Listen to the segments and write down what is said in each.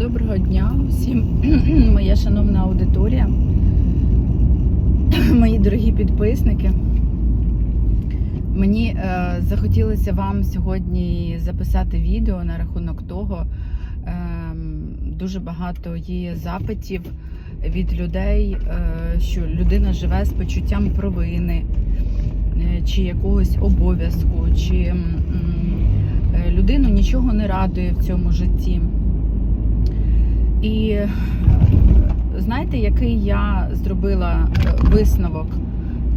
Доброго дня всім, моя шановна аудиторія, мої дорогі підписники. Мені е, захотілося вам сьогодні записати відео на рахунок того. Е, дуже багато є запитів від людей, е, що людина живе з почуттям провини е, чи якогось обов'язку, чи е, людину нічого не радує в цьому житті. І е, знаєте, який я зробила е, висновок,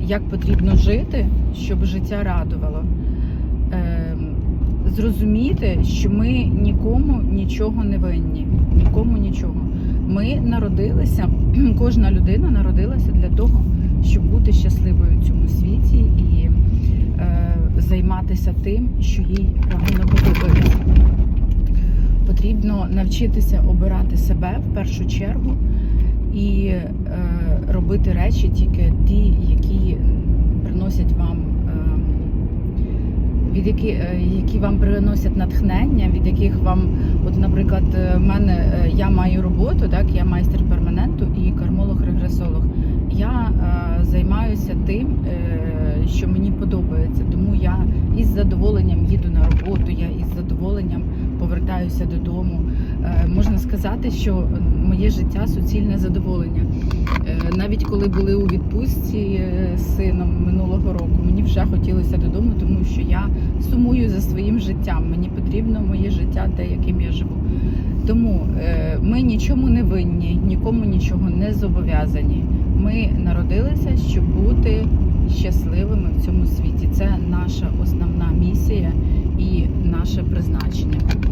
як потрібно жити, щоб життя радувало? Е, Зрозуміти, що ми нікому нічого не винні, нікому нічого. Ми народилися, кожна людина народилася для того, щоб бути щасливою в цьому світі і е, займатися тим, що їй реально подобається потрібно навчитися обирати себе в першу чергу і е, робити речі тільки ті, які приносять вам. е, Від які, е, які вам приносять натхнення, від яких вам, от, наприклад, е, в мене е, я маю роботу, так я майстер перманенту і кармолог-регресолог. Я е, займаюся тим, е, що мені подобається, тому я із задоволенням їду на роботу, я із задоволенням повертаюся додому. Е, можна сказати, що моє життя суцільне задоволення. Е, навіть коли були у відпустці е, з сином минулого року, мені вже хотілося додому, тому що я сумую за своїм життям. Мені потрібно моє життя, те, яким я живу. Тому ми нічому не винні, нікому нічого не зобов'язані. Ми народилися, щоб бути щасливими в цьому світі. Це наша основна місія і наше призначення.